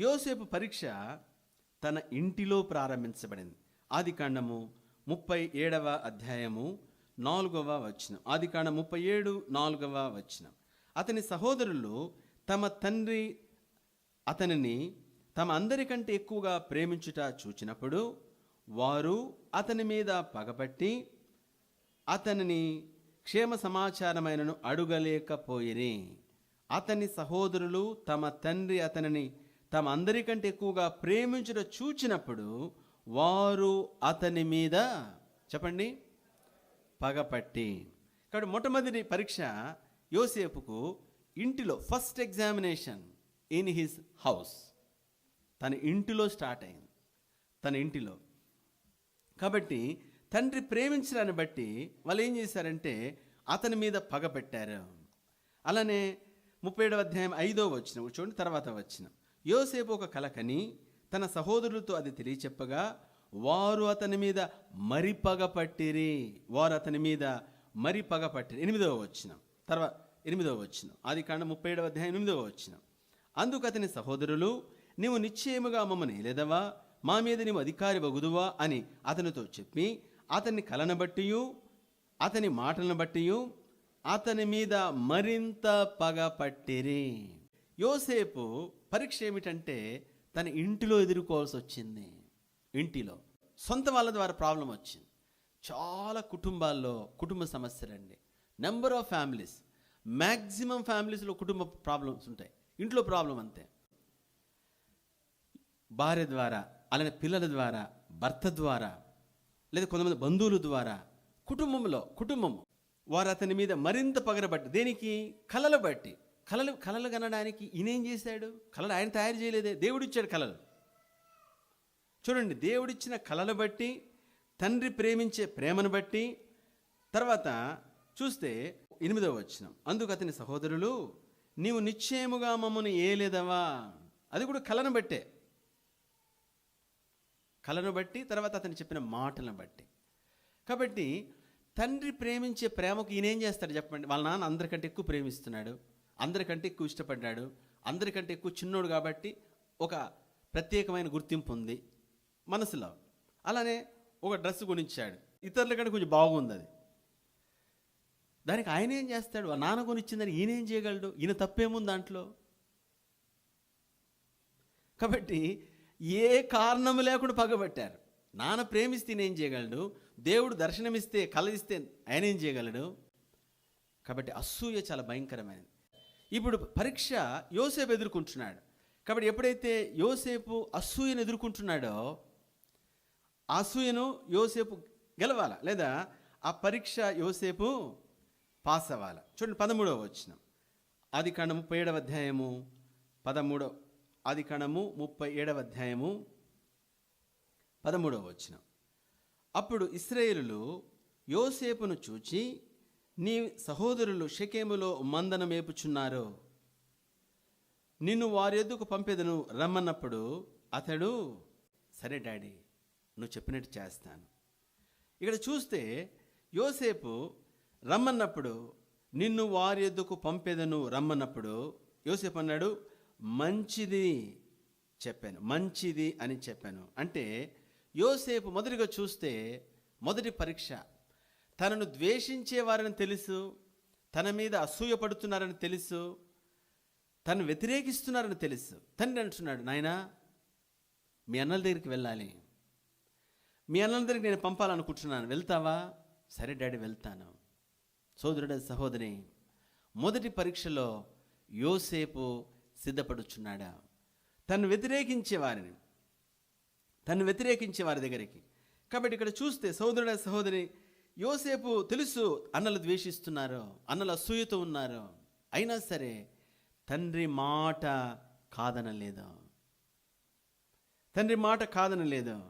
యోసేపు పరీక్ష తన ఇంటిలో ప్రారంభించబడింది. ఆది కాండము ముప్పై ఏడవ అధ్యాయము నాలుగవ వచనం. ఆది కాండ ముప్పై ఏడు నాలుగవ వచనం. అతని సహోదరులు తమ తండ్రి అతనిని తమ అందరికంటే ఎక్కువగా ప్రేమించుట చూచినప్పుడు వారు అతని మీద పగబట్టి అతనిని క్షేమ సమాచారమైనను అడుగలేకపోయిరి. అతని సహోదరులు తమ తండ్రి అతనిని తమ అందరికంటే ఎక్కువగా ప్రేమించుట చూచినప్పుడు వారు అతని మీద చెప్పండి పగపట్టి ఇక్కడ మొట్టమొదటి పరీక్ష యోసేపుకు ఇంటిలో first examination in his house తన ఇంటిలో స్టార్ట్ అయింది. తన ఇంటిలో. కాబట్టి తండ్రి ప్రేమించడాన్ని బట్టి వాళ్ళు ఏం చేశారంటే అతని మీద పగ పెట్టారు. అలానే ముప్పై ఏడవ అధ్యాయం ఐదో వచ్చిన చూడండి తర్వాత వచ్చిన యోసేపు ఒక కలకని తన సహోదరులతో అది తెలియచెప్పగా వారు అతని మీద మరి పగ పట్టిరి వారు అతని మీద మరి పగపట్టిరి ఎనిమిదవ వచ్చిన తర్వాత ఎనిమిదవ వచ్చిన ఆది కాండ ముప్పై ఏడవ అధ్యాయం ఎనిమిదవ వచ్చిన అందుకు అతని సహోదరులు నీవు నిశ్చయముగా మమ్మల్ని ఏలేదవా? మా మీద నీవు అధికారి వగుదువా? అని అతనితో చెప్పి అతని కలను బట్టియు అతని మాటలను బట్టియు అతని మీద మరింత పగ పట్టిరి. యోసేపు పరీక్ష ఏమిటంటే తన ఇంటిలో ఎదుర్కోవాల్సి వచ్చింది. ఇంటిలో. సొంత వాళ్ళ ద్వారా ప్రాబ్లం వచ్చింది. చాలా కుటుంబాల్లో కుటుంబ సమస్యలండి నెంబర్ ఆఫ్ ఫ్యామిలీస్ మ్యాక్సిమం ఫ్యామిలీస్లో కుటుంబ ప్రాబ్లమ్స్ ఉంటాయి. ఇంట్లో ప్రాబ్లం అంతే. భార్య ద్వారా అలానే పిల్లల ద్వారా భర్త ద్వారా లేదా కొంతమంది బంధువుల ద్వారా కుటుంబంలో కుటుంబం వారు అతని మీద మరింత పగరబట్టి దేనికి? కళలు బట్టి. కళలు కళలు కనడానికి ఈయనేం చేశాడు? కళలు ఆయన తయారు చేయలేదే. దేవుడిచ్చాడు కళలు చూడండి దేవుడిచ్చిన కళలు బట్టి తండ్రి ప్రేమించే ప్రేమను బట్టి తర్వాత చూస్తే ఎనిమిదవ వచనం. అందుకు అతని సహోదరులు నీవు నిశ్చయముగా మమ్మను ఏలేదవా? అది కూడా కళను బట్టే. కళను బట్టి తర్వాత అతను చెప్పిన మాటలను బట్టి. కాబట్టి తండ్రి ప్రేమించే ప్రేమకు ఈయనేం చేస్తాడు చెప్పండి? వాళ్ళ నాన్న అందరికంటే ఎక్కువ ప్రేమిస్తున్నాడు. అందరికంటే ఎక్కువ ఇష్టపడ్డాడు అందరికంటే ఎక్కువ చిన్నోడు కాబట్టి ఒక ప్రత్యేకమైన గుర్తింపు ఉంది మనసులో. అలానే ఒక డ్రెస్ కొనిచ్చాడు. ఇతరుల కంటే కొంచెం బాగుంది అది. దానికి ఆయన ఏం చేస్తాడు? ఆ నాన్న కొనిచ్చిందని ఈయన ఏం చేయగలడు? ఈయన తప్పేముంది దాంట్లో? కాబట్టి ఏ కారణము లేకుండా పగబట్టారు. నాన్న ప్రేమిస్తే ఈయన ఏం చేయగలడు? దేవుడు దర్శనమిస్తే కలదిస్తే ఆయన ఏం చేయగలడు? కాబట్టి అసూయ చాలా భయంకరమైనది. ఇప్పుడు పరీక్ష యోసేపు ఎదుర్కొంటున్నాడు. కాబట్టి ఎప్పుడైతే యోసేపు అసూయను ఎదుర్కొంటున్నాడో అసూయను యోసేపు గెలవాల? లేదా ఆ పరీక్ష యోసేపు పాస్ అవ్వాల? చూడండి పదమూడవ వచ్చిన ఆది కాండ ముప్పై ఏడవ అధ్యాయము. పదమూడవ ఆది కాండము ముప్పై ఏడవ అధ్యాయము. పదమూడవ వచ్చిన అప్పుడు ఇస్రాయేలులు యోసేపును చూచి నీ సహోదరులు షకేములో మందన మేపుచున్నారు. నిన్ను వారి ఎద్దుకు పంపేదను? రమ్మన్నప్పుడు అతడు సరే డాడీ నువ్వు చెప్పినట్టు చేస్తాను. ఇక్కడ చూస్తే యోసేపు రమ్మన్నప్పుడు నిన్ను వారి ఎద్దుకు పంపేదను? రమ్మన్నప్పుడు యోసేపు అన్నాడు మంచిది చెప్పాను మంచిది అని చెప్పాను. అంటే యోసేపు మొదటిగా చూస్తే మొదటి పరీక్ష తనను ద్వేషించేవారని తెలుసు తన మీద అసూయపడుతున్నారని తెలుసు తను వ్యతిరేకిస్తున్నారని తెలుసు. తండ్రి అంటున్నాడు నాయనా మీ అన్నల దగ్గరికి వెళ్ళాలి. మీ అన్నల దగ్గరికి నేను పంపాలనుకుంటున్నాను. వెళ్తావా? సరే డాడీ వెళ్తాను. సోదరుడ సహోదరి మొదటి పరీక్షలో యోసేపు సిద్ధపడుచున్నాడా? తను వ్యతిరేకించే వారిని తను వ్యతిరేకించే వారి దగ్గరికి. కాబట్టి ఇక్కడ చూస్తే సోదరుడ సహోదరి యోసేపు తెలుసు అన్నలు ద్వేషిస్తున్నారు అన్నలు అసూయతో ఉన్నారు. అయినా సరే తండ్రి మాట కాదనలేదు. తండ్రి మాట కాదనలేదు.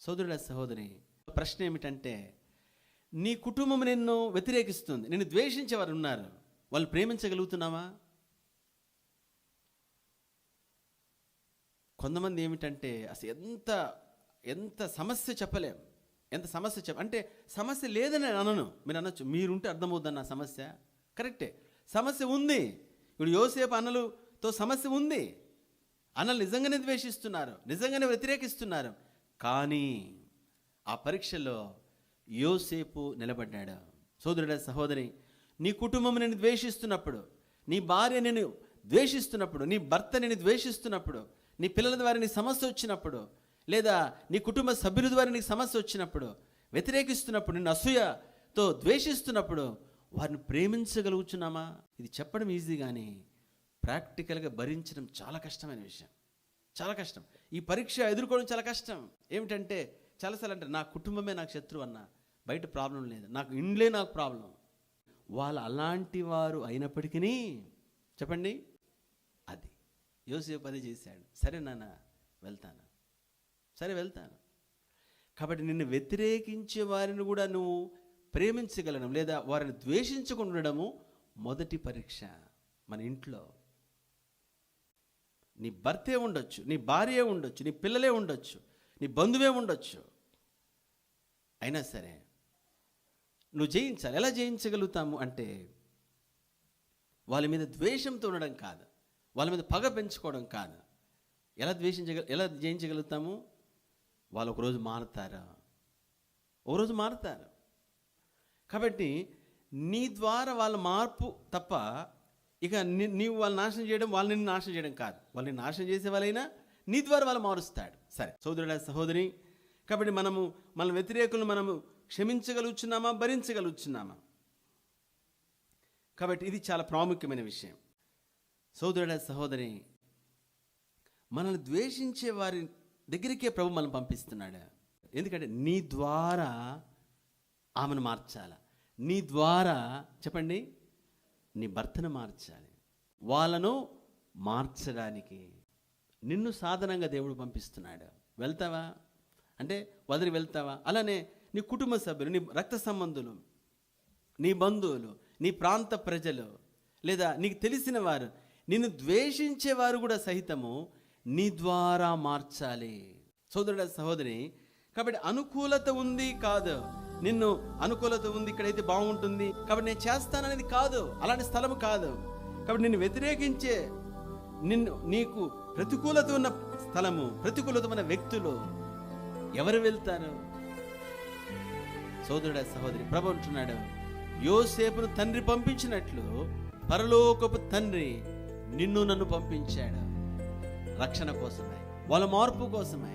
సోదరుడ సహోదరి ప్రశ్న ఏమిటంటే నీ కుటుంబం నిన్ను వ్యతిరేకిస్తుంది. నిన్ను ద్వేషించే వారు ఉన్నారు. వాళ్ళు ప్రేమించగలుగుతున్నావా? కొంతమంది ఏమిటంటే అసలు ఎంత ఎంత సమస్య చెప్పలేం. ఎంత సమస్య చెప్ప అంటే సమస్య లేదని నేను అనను. మీరు అనొచ్చు. మీరుంటే అర్థమవుద్దన్న సమస్య. కరెక్టే. సమస్య ఉంది. ఇప్పుడు యోసేపు అన్నలుతో సమస్య ఉంది. అన్నలు నిజంగానే ద్వేషిస్తున్నారు. నిజంగానే వ్యతిరేకిస్తున్నారు. కానీ ఆ పరీక్షలో యోసేపు నిలబడ్డాడు. సోదరుడ సహోదరి నీ కుటుంబం నేను ద్వేషిస్తున్నప్పుడు నీ భార్య నేను ద్వేషిస్తున్నప్పుడు నీ భర్త నేను ద్వేషిస్తున్నప్పుడు నీ పిల్లల ద్వారా నీ సమస్య వచ్చినప్పుడు లేదా నీ కుటుంబ సభ్యుల ద్వారా నీకు సమస్య వచ్చినప్పుడు వ్యతిరేకిస్తున్నప్పుడు నిన్ను అసూయతో ద్వేషిస్తున్నప్పుడు వారిని ప్రేమించగలుగుతున్నామా ఇది చెప్పడం ఈజీ కానీ ప్రాక్టికల్గా భరించడం చాలా కష్టమైన విషయం. చాలా కష్టం. ఈ పరీక్ష ఎదుర్కోవడం చాలా కష్టం. ఏమిటంటే చాలాసార్లు అంటే నా కుటుంబమే నాకు శత్రువు అన్న. బయట ప్రాబ్లం లేదు. నాకు ఇండ్లే నాకు ప్రాబ్లం. వాళ్ళు అలాంటి వారు అయినప్పటికీ చెప్పండి? అది. యోసేపు అదే చేశాడు. సరే నాన్న వెళ్తాను. సరే వెళ్తాను. కాబట్టి నిన్ను వ్యతిరేకించే వారిని కూడా నువ్వు ప్రేమించగలడం లేదా వారిని ద్వేషించకుండడము ఉండడము మొదటి పరీక్ష మన ఇంట్లో. నీ భర్తే ఉండొచ్చు నీ భార్యే ఉండొచ్చు నీ పిల్లలే ఉండొచ్చు నీ బంధువే ఉండొచ్చు. అయినా సరే నువ్వు జయించాలి. ఎలా జయించగలుగుతాము అంటే వాళ్ళ మీద ద్వేషంతో ఉండడం కాదు వాళ్ళ మీద పగ పెంచుకోవడం కాదు. ఎలా ద్వేషించగ ఎలా జయించగలుగుతాము? వాళ్ళు ఒకరోజు మారుతారు? ఒకరోజు మారుతారు. కాబట్టి నీ ద్వారా వాళ్ళ మార్పు తప్ప ఇక నీవు వాళ్ళని నాశనం చేయడం వాళ్ళని నిన్ను నాశనం చేయడం కాదు. వాళ్ళని నాశనం చేసే వాళ్ళైనా నీ ద్వారా వాళ్ళు మారుస్తాడు. సరే సోదరుడ సహోదరి కాబట్టి మనము మన వ్యతిరేకులను మనము క్షమించగలుగుతున్నామా భరించగలుగుతున్నామా కాబట్టి ఇది చాలా ప్రాముఖ్యమైన విషయం. సోదరుడ సహోదరి మనల్ని ద్వేషించే వారి దగ్గరికే ప్రభు మనం పంపిస్తున్నాడు. ఎందుకంటే నీ ద్వారా ఆమెను మార్చాల. నీ ద్వారా చెప్పండి నీ భర్తను మార్చాలి. వాళ్ళను మార్చడానికి నిన్ను సాధనంగా దేవుడు పంపిస్తున్నాడు. వెళ్తావా? అంటే వదిలి వెళ్తావా? అలానే నీ కుటుంబ సభ్యులు నీ రక్త సంబంధులు నీ బంధువులు నీ ప్రాంత ప్రజలు లేదా నీకు తెలిసిన వారు నిన్ను ద్వేషించేవారు కూడా సహితము నీ ద్వారా మార్చాలి. సోదరుడ సహోదరి కాబట్టి అనుకూలత ఉంది కాదు. నిన్ను అనుకూలత ఉంది ఇక్కడైతే బాగుంటుంది. కాబట్టి నేను చేస్తాననేది కాదు. అలాంటి స్థలం కాదు. కాబట్టి నిన్ను వ్యతిరేకించే నిన్ను నీకు ప్రతికూలత ఉన్న స్థలము ప్రతికూలత ఉన్న వ్యక్తులు ఎవరు వెళ్తారు? సోదరుడ సహోదరి ప్రభు అంటున్నాడు. యోసేపును తండ్రి పంపించినట్లు పరలోకపు తండ్రి నిన్ను నన్ను పంపించాడు. రక్షణ కోసమే వాళ్ళ మార్పు కోసమే.